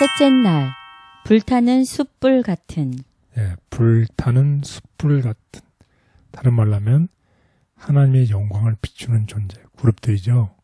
셋째 날 불타는 숯불 같은 예, 불타는 숯불 같은 다른 말로 하면 하나님의 영광을 비추는 존재 그룹들이죠.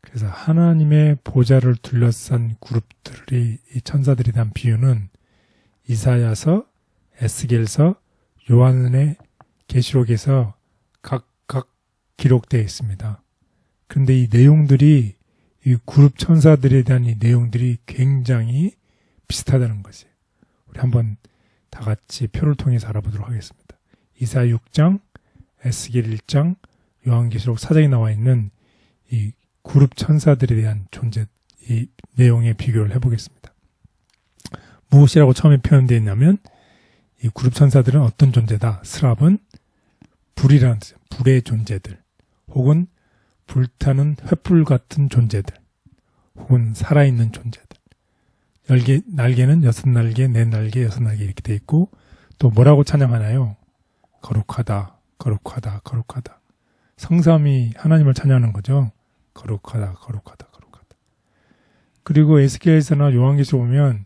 그래서 하나님의 보좌를 둘러싼 그룹들이 이 천사들에 대한 비유는 이사야서, 에스겔서, 요한의 계시록에서 각각 기록되어 있습니다. 그런데 이 내용들이 이 그룹 천사들에 대한 이 내용들이 굉장히 비슷하다는 것이에요. 우리 한번 다 같이 표를 통해서 알아보도록 하겠습니다. 이사 6장, 에스겔 1장, 요한계시록 4장에 나와 있는 이 그룹 천사들에 대한 존재, 이 내용의 비교를 해보겠습니다. 무엇이라고 처음에 표현되어 있냐면 이 그룹 천사들은 어떤 존재다. 스랍은 불이라는 뜻이에요. 불의 존재들 혹은 불타는 횃불 같은 존재들 혹은 살아있는 존재들 날개, 날개는 여섯 날개, 네 날개, 여섯 날개 이렇게 돼 있고 또 뭐라고 찬양하나요? 거룩하다, 거룩하다, 거룩하다. 성삼이 하나님을 찬양하는 거죠. 거룩하다, 거룩하다, 거룩하다. 그리고 에스겔서나 요한계시록 보면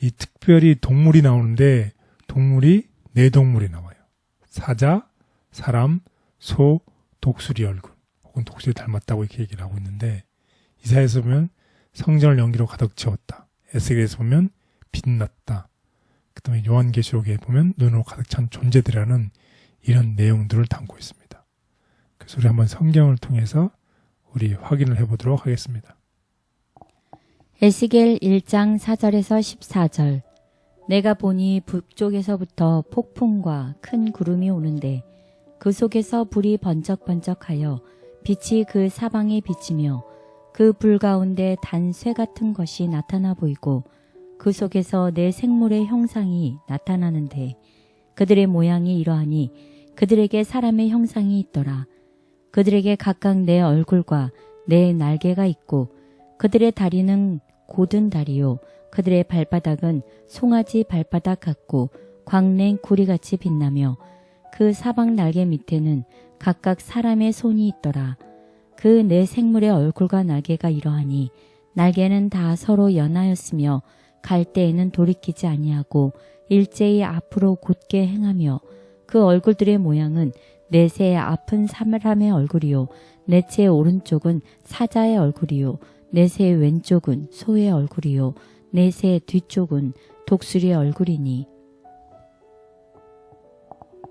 이 특별히 동물이 나오는데 동물이 네 동물이 나와요. 사자, 사람, 소, 독수리 얼굴 혹은 독수리 닮았다고 이렇게 얘기를 하고 있는데 이사에서 보면 성전을 연기로 가득 채웠다. 에스겔에서 보면 빛났다. 그 다음에 요한계시록에 보면 눈으로 가득 찬 존재들이라는 이런 내용들을 담고 있습니다. 그래서 우리 한번 성경을 통해서 우리 확인을 해보도록 하겠습니다. 에스겔 1장 4절에서 14절 내가 보니 북쪽에서부터 폭풍과 큰 구름이 오는데 그 속에서 불이 번쩍번쩍하여 빛이 그 사방에 비치며 그 불 가운데 단쇠 같은 것이 나타나 보이고 그 속에서 내 생물의 형상이 나타나는데 그들의 모양이 이러하니 그들에게 사람의 형상이 있더라. 그들에게 각각 내 얼굴과 내 날개가 있고 그들의 다리는 고든 다리요 그들의 발바닥은 송아지 발바닥 같고 광냉 구리같이 빛나며 그 사방 날개 밑에는 각각 사람의 손이 있더라. 그 네 생물의 얼굴과 날개가 이러하니 날개는 다 서로 연하였으며 갈 때에는 돌이키지 아니하고 일제히 앞으로 곧게 행하며 그 얼굴들의 모양은 넷의 앞은 사람의 얼굴이요. 넷의 오른쪽은 사자의 얼굴이요. 넷의 왼쪽은 소의 얼굴이요. 넷의 뒤쪽은 독수리의 얼굴이니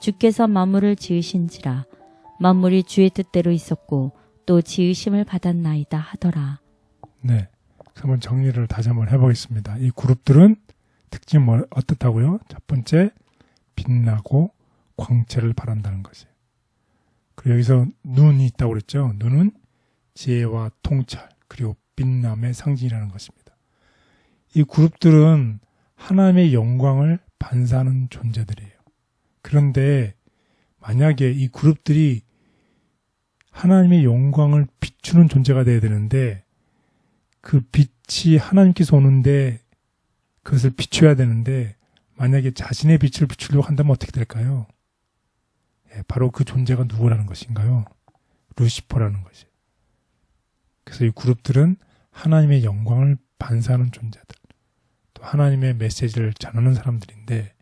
주께서 만물을 지으신지라 만물이 주의 뜻대로 있었고 또 지으심을 받았나이다 하더라. 네. 한번 정리를 다시 한번 해보겠습니다. 이 그룹들은 특징이 뭐, 어떻다고요? 첫 번째, 빛나고 광채를 바란다는 것이에요. 그리고 여기서 눈이 있다고 그랬죠? 눈은 지혜와 통찰, 그리고 빛남의 상징이라는 것입니다. 이 그룹들은 하나님의 영광을 반사하는 존재들이에요. 그런데 만약에 이 그룹들이 하나님의 영광을 비추는 존재가 돼야 되는데 그 빛이 하나님께서 오는데 그것을 비춰야 되는데 만약에 자신의 빛을 비추려고 한다면 어떻게 될까요? 예, 바로 그 존재가 누구라는 것인가요? 루시퍼라는 것이. 그래서 이 그룹들은 하나님의 영광을 반사하는 존재들, 또 하나님의 메시지를 전하는 사람들인데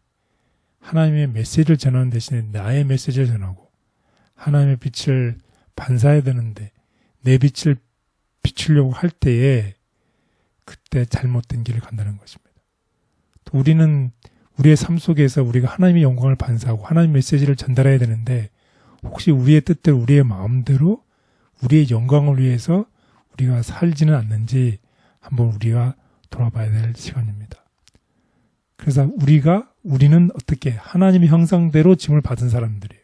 하나님의 메시지를 전하는 대신에 나의 메시지를 전하고 하나님의 빛을 반사해야 되는데 내 빛을 비추려고 할 때에 그때 잘못된 길을 간다는 것입니다. 또 우리는 우리의 삶 속에서 우리가 하나님의 영광을 반사하고 하나님 메시지를 전달해야 되는데 혹시 우리의 뜻대로 우리의 마음대로 우리의 영광을 위해서 우리가 살지는 않는지 한번 우리가 돌아봐야 될 시간입니다. 그래서 우리가 우리는 어떻게 하나님의 형상대로 짐을 받은 사람들이에요.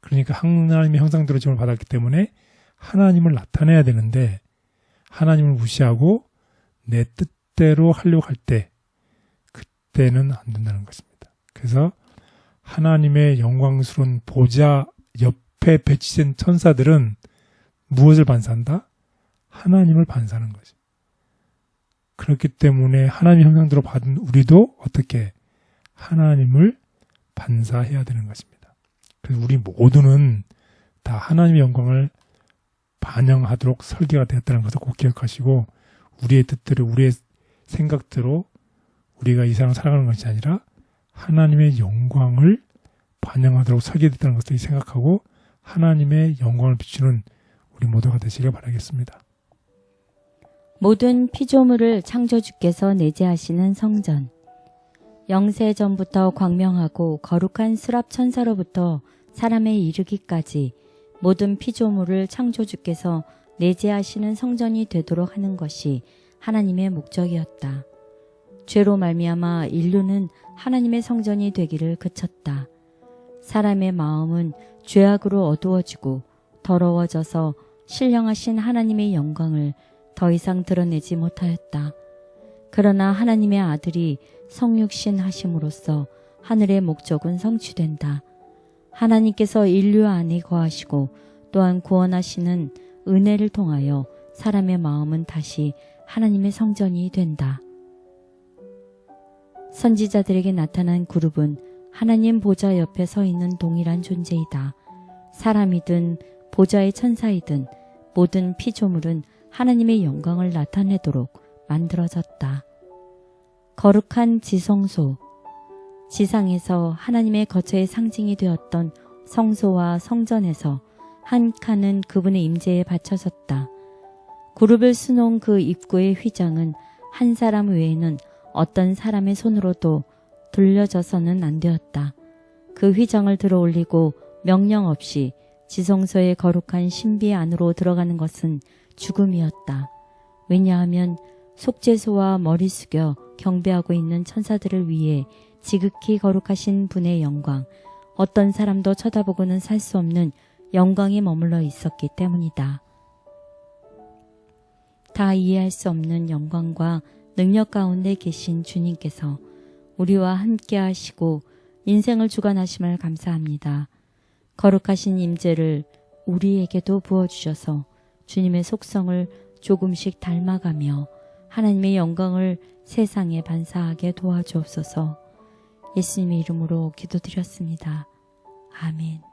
그러니까 하나님의 형상대로 짐을 받았기 때문에 하나님을 나타내야 되는데 하나님을 무시하고 내 뜻대로 하려고 할 때 그때는 안 된다는 것입니다. 그래서 하나님의 영광스러운 보좌 옆에 배치된 천사들은 무엇을 반사한다? 하나님을 반사하는 거죠. 그렇기 때문에 하나님 형상대로 받은 우리도 어떻게 하나님을 반사해야 되는 것입니다. 그래서 우리 모두는 다 하나님의 영광을 반영하도록 설계가 되었다는 것을 꼭 기억하시고 우리의 뜻대로 우리의 생각대로 우리가 이 세상을 살아가는 것이 아니라 하나님의 영광을 반영하도록 설계됐다는 것을 생각하고 하나님의 영광을 비추는 우리 모두가 되시길 바라겠습니다. 모든 피조물을 창조주께서 내재하시는 성전. 영세 전부터 광명하고 거룩한 수랍 천사로부터 사람에 이르기까지 모든 피조물을 창조주께서 내재하시는 성전이 되도록 하는 것이 하나님의 목적이었다. 죄로 말미암아 인류는 하나님의 성전이 되기를 그쳤다. 사람의 마음은 죄악으로 어두워지고 더러워져서 신령하신 하나님의 영광을 더 이상 드러내지 못하였다. 그러나 하나님의 아들이 성육신 하심으로써 하늘의 목적은 성취된다. 하나님께서 인류 안에 거하시고 또한 구원하시는 은혜를 통하여 사람의 마음은 다시 하나님의 성전이 된다. 선지자들에게 나타난 그룹은 하나님 보좌 옆에 서 있는 동일한 존재이다. 사람이든 보좌의 천사이든 모든 피조물은 하나님의 영광을 나타내도록 만들어졌다. 거룩한 지성소. 지상에서 하나님의 거처의 상징이 되었던 성소와 성전에서 한 칸은 그분의 임재에 받쳐졌다. 그룹을 수놓은 그 입구의 휘장은 한 사람 외에는 어떤 사람의 손으로도 돌려져서는 안 되었다. 그 휘장을 들어 올리고 명령 없이 지성소의 거룩한 신비 안으로 들어가는 것은 죽음이었다. 왜냐하면 속죄소와 머리 숙여 경배하고 있는 천사들을 위해 지극히 거룩하신 분의 영광, 어떤 사람도 쳐다보고는 살 수 없는 영광이 머물러 있었기 때문이다. 다 이해할 수 없는 영광과 능력 가운데 계신 주님께서 우리와 함께 하시고 인생을 주관하심을 감사합니다. 거룩하신 임재를 우리에게도 부어주셔서 주님의 속성을 조금씩 닮아가며 하나님의 영광을 세상에 반사하게 도와주옵소서 예수님의 이름으로 기도드렸습니다. 아멘.